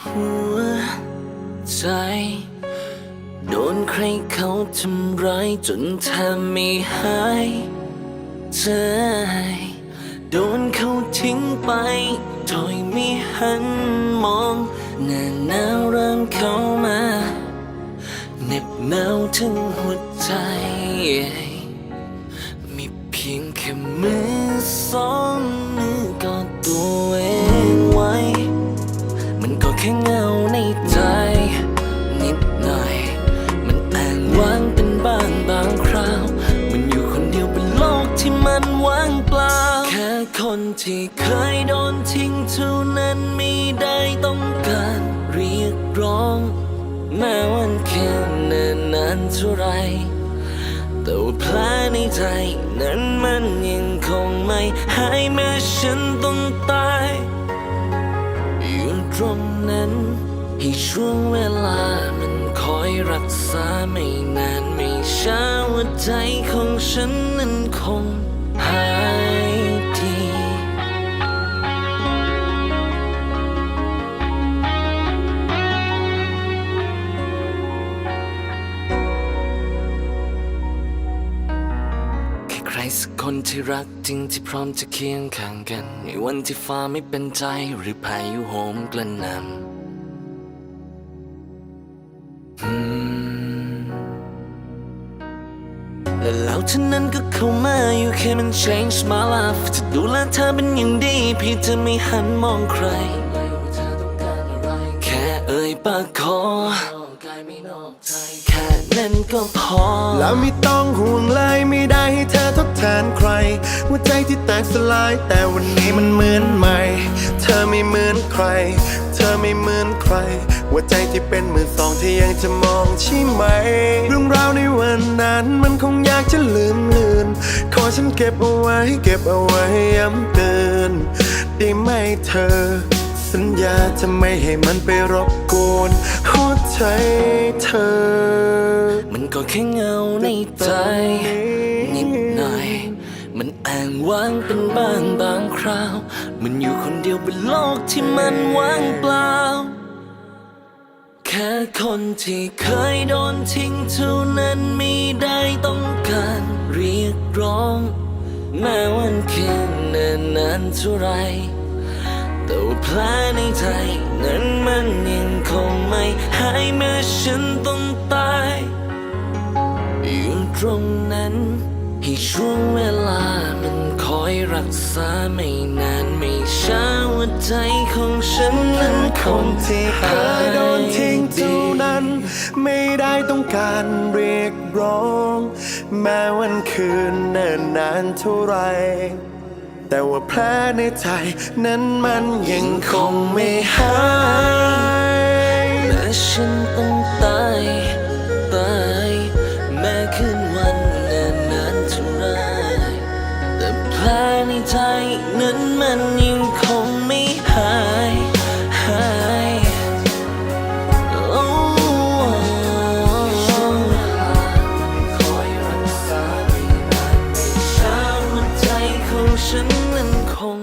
หัวใจ โดนใครเขาทำร้ายจนแทบไม่หายใจโดนเขาทิ้งไปโดยไม่หันมองหน้าหนาวเริ่มเข้ามาเหน็บหนาวถึงหัวใจ มีเพียงแค่มือสอง ค่เงาในใจ นิดหน่อย มันอ้างว้างเป็นบ้างบางคราว มันอยู่คนเดียวบนโลกที่มันว่างเปล่า แค่คนที่เคยโดนทิ้งเท่านั้นไม่ได้ต้องการเรียกร้อง แม้วันแค่เนินนานเท่าไรแต่ว่าแผลในใจนั้นมันยังคงไม่หายแม้ฉันต้องตาย ตรงนั้น ให้ช่วงเวลามันคอยรักษาไม่นานไม่ช้าหัวใจของฉันนั้นคงหาย สักคนที่รักจริงที่พร้อมจะเคียงข้างกัน ในวันที่ฟ้าไม่เป็นใจหรือพายุโหมกระหน่ำและแล้วเท่านั้นก็เข้ามาอยู่แค่มัน change my life จะดูแลเธอเป็นอย่างดีเพี่จะไม่หันมองใคร แค่เอ่ยปากขอแค่นั้นก็พอ แล้วไม่ต้องห่วงเลยไม่ได้ให้เธอ นใครหัวใจที่แตกสลาย แต่วันนี้มันเหมือนใหม่ เธอไม่เหมือนใคร เธอไม่เหมือนใครหัวใจที่เป็นมือสองที่ยังจะมองใช่ไหม เรื่องราวในวันนั้นมันคงอยากจะลืมเลือนขอฉันเก็บเอาไว้ เก็บเอาไว้ย้ำเตือนได้ไหมเธอ สัญญาจะไม่ให้มันไปรบกวนหัวใจเธอ ก็แค่เงาในใจนิดหน่อย มันแอ้างว้างเป็นบ้างบางคราว มันอยู่คนเดียวบนโลกที่มันว่างเปล่า แค่คนที่เคยโดนทิ้งเท่านั้นไม่ได้ต้องการเรียกร้อง แม้วันคืนเนิ่นนานเท่าไรแต่ว่าแผลในใจนั้นมันยังคงไม่หายแม้ฉันต้องตาย รงนั้น ให้ช่วงเวลามันคอยรักษาไม่นานไม่ช้าหัวใจของฉันนั้นคงที่เคยโดนทิ้งเท่านั้น ไม่ได้ต้องการเรียกร้อง แม้วันคืนเนิ่นนานเท่าไรแต่ว่าแผลในใจนั้นมันยังคงไม่หายแม้ฉันต้องตาย มันยังคงไม่หายหายโอ้คอยรักษาไม่นานไม่ช้าหัวใจของฉันนั้นคง